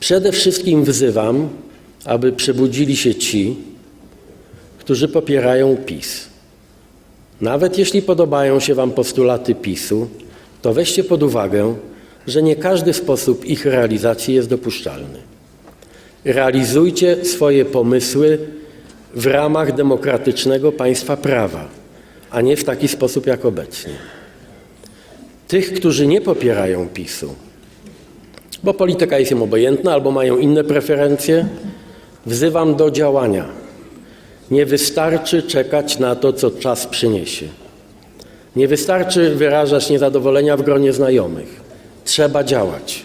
Przede wszystkim wzywam, aby przebudzili się ci, którzy popierają PiS. Nawet jeśli podobają się Wam postulaty PiSu, to weźcie pod uwagę, że nie każdy sposób ich realizacji jest dopuszczalny. Realizujcie swoje pomysły w ramach demokratycznego państwa prawa, a nie w taki sposób jak obecnie. Tych, którzy nie popierają PiSu, bo polityka jest im obojętna albo mają inne preferencje, wzywam do działania. Nie wystarczy czekać na to, co czas przyniesie. Nie wystarczy wyrażać niezadowolenia w gronie znajomych. Trzeba działać.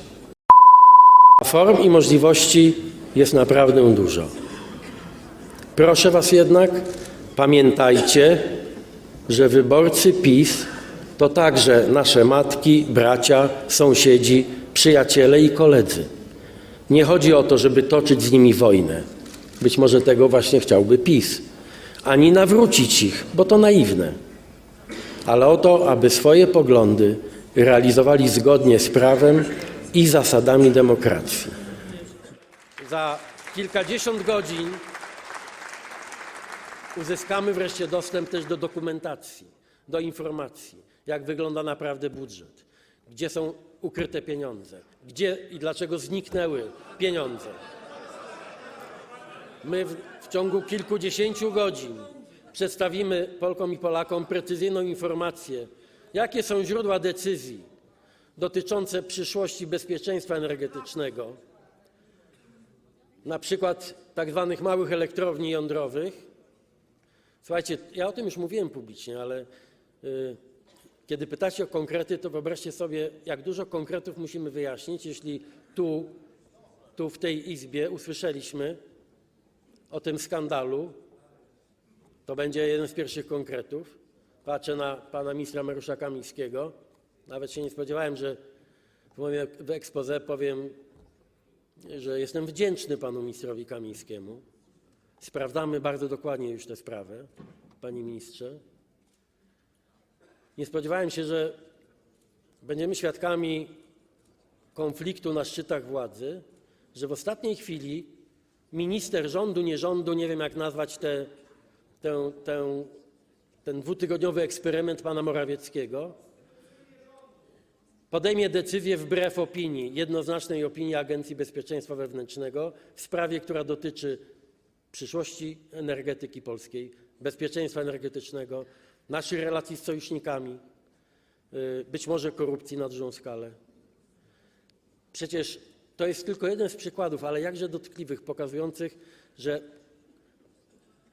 Form i możliwości jest naprawdę dużo. Proszę Was jednak, pamiętajcie, że wyborcy PiS to także nasze matki, bracia, sąsiedzi, przyjaciele i koledzy. Nie chodzi o to, żeby toczyć z nimi wojnę. Być może tego właśnie chciałby PiS. Ani nawrócić ich, bo to naiwne. Ale o to, aby swoje poglądy realizowali zgodnie z prawem i zasadami demokracji. Za kilkadziesiąt godzin uzyskamy wreszcie dostęp też do dokumentacji, do informacji, jak wygląda naprawdę budżet, gdzie są ukryte pieniądze, gdzie i dlaczego zniknęły pieniądze. My w, w ciągu kilkudziesięciu godzin przedstawimy Polkom i Polakom precyzyjną informację, jakie są źródła decyzji dotyczące przyszłości bezpieczeństwa energetycznego, na przykład tak zwanych małych elektrowni jądrowych. Słuchajcie, ja o tym już mówiłem publicznie, ale y, kiedy pytacie o konkrety, to wyobraźcie sobie, jak dużo konkretów musimy wyjaśnić, jeśli tu, w tej Izbie usłyszeliśmy o tym skandalu. To będzie jeden z pierwszych konkretów. Patrzę na pana ministra Mariusza Kamińskiego. Nawet się nie spodziewałem, że w expose powiem, że jestem wdzięczny panu ministrowi Kamińskiemu. Sprawdzamy bardzo dokładnie już tę sprawę, panie ministrze. Nie spodziewałem się, że będziemy świadkami konfliktu na szczytach władzy, że w ostatniej chwili minister rządu, nie rządu, nie wiem jak nazwać te, ten dwutygodniowy eksperyment pana Morawieckiego, podejmie decyzję wbrew opinii, jednoznacznej opinii Agencji Bezpieczeństwa Wewnętrznego w sprawie, która dotyczy przyszłości energetyki polskiej, bezpieczeństwa energetycznego, naszych relacji z sojusznikami, y, być może korupcji na dużą skalę. Przecież to jest tylko jeden z przykładów, ale jakże dotkliwych, pokazujących, że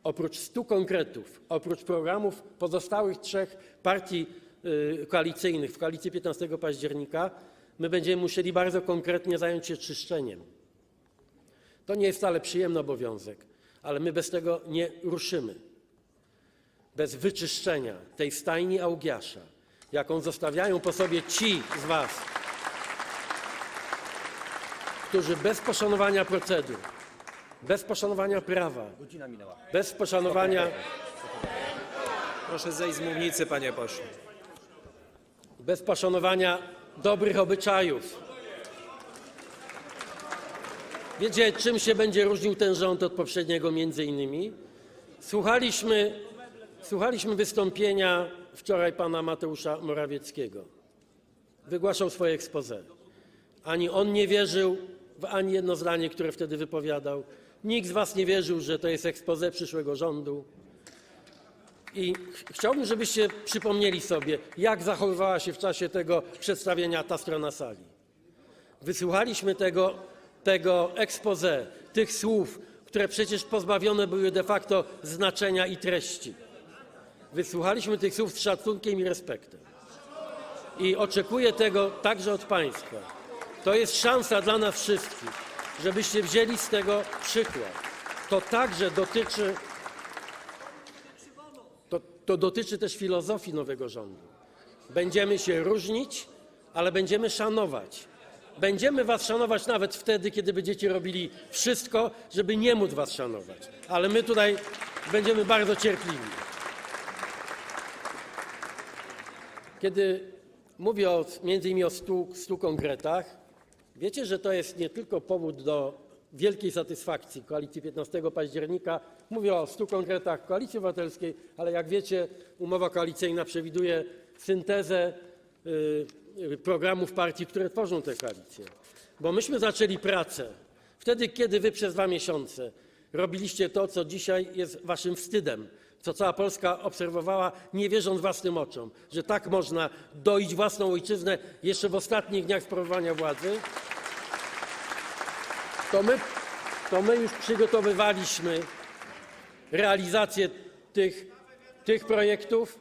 oprócz stu konkretów, oprócz programów pozostałych trzech partii y, koalicyjnych w koalicji 15 października, my będziemy musieli bardzo konkretnie zająć się czyszczeniem. To nie jest wcale przyjemny obowiązek, ale my bez tego nie ruszymy. Bez wyczyszczenia tej stajni Augiasza, jaką zostawiają po sobie ci z Was, którzy bez poszanowania procedur, bez poszanowania prawa, Godzina minęła. bez poszanowania, Proszę zejść z mównicy, panie pośle. bez poszanowania dobrych obyczajów. Wiecie, czym się będzie różnił ten rząd od poprzedniego między innymi? Słuchaliśmy, słuchaliśmy wystąpienia wczoraj pana Mateusza Morawieckiego. Wygłaszał swoje expose. Ani on nie wierzył w ani jedno zdanie, które wtedy wypowiadał. Nikt z was nie wierzył, że to jest expose przyszłego rządu. I ch- chciałbym, żebyście przypomnieli sobie, jak zachowywała się w czasie tego przedstawienia ta strona sali. Wysłuchaliśmy tego, tego expose, tych słów, które przecież pozbawione były de facto znaczenia i treści. Wysłuchaliśmy tych słów z szacunkiem i respektem. I oczekuję tego także od Państwa. To jest szansa dla nas wszystkich, żebyście wzięli z tego przykład. To także dotyczy, to, to dotyczy też filozofii nowego rządu. Będziemy się różnić, ale będziemy szanować. Będziemy Was szanować nawet wtedy, kiedy będziecie robili wszystko, żeby nie móc Was szanować. Ale my tutaj będziemy bardzo cierpliwi. Kiedy mówię innymi o stu, stu konkretach, Wiecie, że to jest nie tylko powód do wielkiej satysfakcji koalicji 15 października. Mówię o 100 konkretach Koalicji Obywatelskiej, ale jak wiecie, umowa koalicyjna przewiduje syntezę y, programów partii, które tworzą tę koalicję. Bo myśmy zaczęli pracę wtedy, kiedy wy przez dwa miesiące robiliście to, co dzisiaj jest waszym wstydem, co cała Polska obserwowała, nie wierząc własnym oczom, że tak można doić własną ojczyznę jeszcze w ostatnich dniach sprawowania władzy to my, już przygotowywaliśmy realizację tych projektów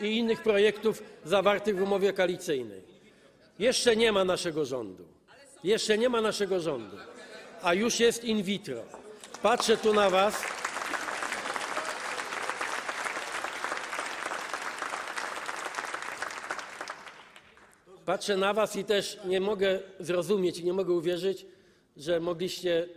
i innych projektów zawartych w umowie koalicyjnej. Jeszcze nie ma naszego rządu. Jeszcze nie ma naszego rządu, a już jest in vitro. Patrzę tu na Was. Patrzę na Was i też nie mogę zrozumieć i nie mogę uwierzyć, że mogliście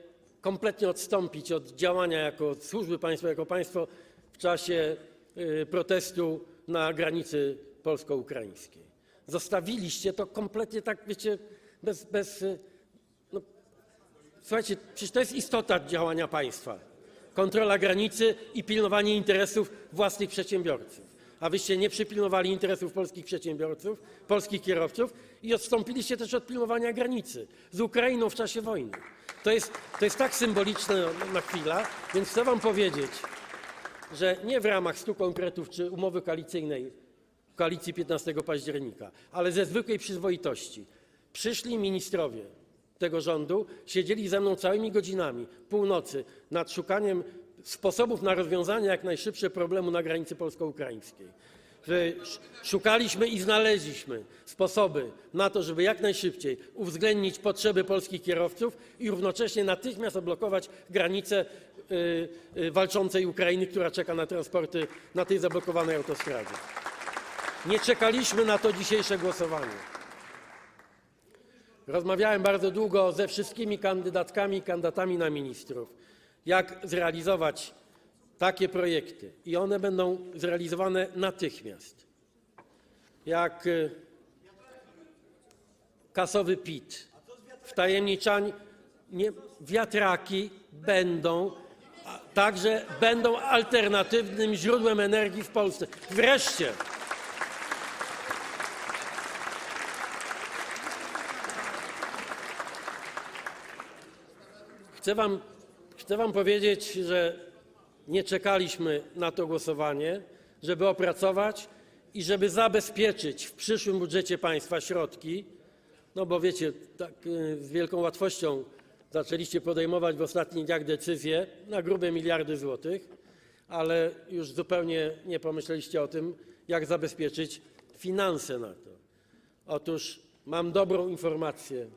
kompletnie odstąpić od działania jako służby państwa, jako państwo w czasie y, protestu na granicy polsko-ukraińskiej. Zostawiliście to kompletnie tak, wiecie, bez, bez y, no, słuchajcie, przecież to jest istota działania państwa. Kontrola granicy i pilnowanie interesów własnych przedsiębiorców. A wyście nie przypilnowali interesów polskich przedsiębiorców, polskich kierowców i odstąpiliście też od pilnowania granicy z Ukrainą w czasie wojny. To jest, to jest tak symboliczne na, chwilę, więc chcę wam powiedzieć, że nie w ramach 100 konkretów czy umowy koalicyjnej koalicji 15 października, ale ze zwykłej przyzwoitości przyszli ministrowie tego rządu, siedzieli ze mną całymi godzinami, północy, nad szukaniem sposobów na rozwiązanie jak najszybsze problemu na granicy polsko-ukraińskiej. Że sz- Szukaliśmy i znaleźliśmy sposoby na to, żeby jak najszybciej uwzględnić potrzeby polskich kierowców i równocześnie natychmiast odblokować granicę y, y, walczącej Ukrainy, która czeka na transporty na tej zablokowanej autostradzie. Nie czekaliśmy na to dzisiejsze głosowanie. Rozmawiałem bardzo długo ze wszystkimi kandydatkami i kandydatami na ministrów, jak zrealizować takie projekty i one będą zrealizowane natychmiast. Jak y, kasowy PIT, wtajemniczanie, nie, wiatraki będą, także będą alternatywnym źródłem energii w Polsce. Wreszcie. Chcę wam, chcę wam powiedzieć, że nie czekaliśmy na to głosowanie, żeby opracować i żeby zabezpieczyć w przyszłym budżecie państwa środki, no bo wiecie, tak y, z wielką łatwością zaczęliście podejmować w ostatnich dniach decyzje na grube miliardy złotych, ale już zupełnie nie pomyśleliście o tym, jak zabezpieczyć finanse na to. Otóż mam dobrą informację.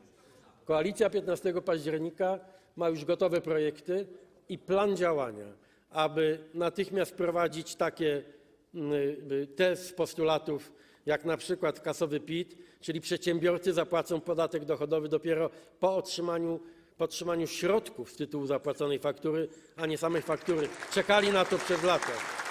Koalicja 15 października ma już gotowe projekty i plan działania, aby natychmiast wprowadzić takie mm, y, te z postulatów, jak na przykład kasowy PIT, czyli przedsiębiorcy zapłacą podatek dochodowy dopiero po otrzymaniu środków z tytułu zapłaconej faktury, a nie samej faktury. Czekali na to przez lata.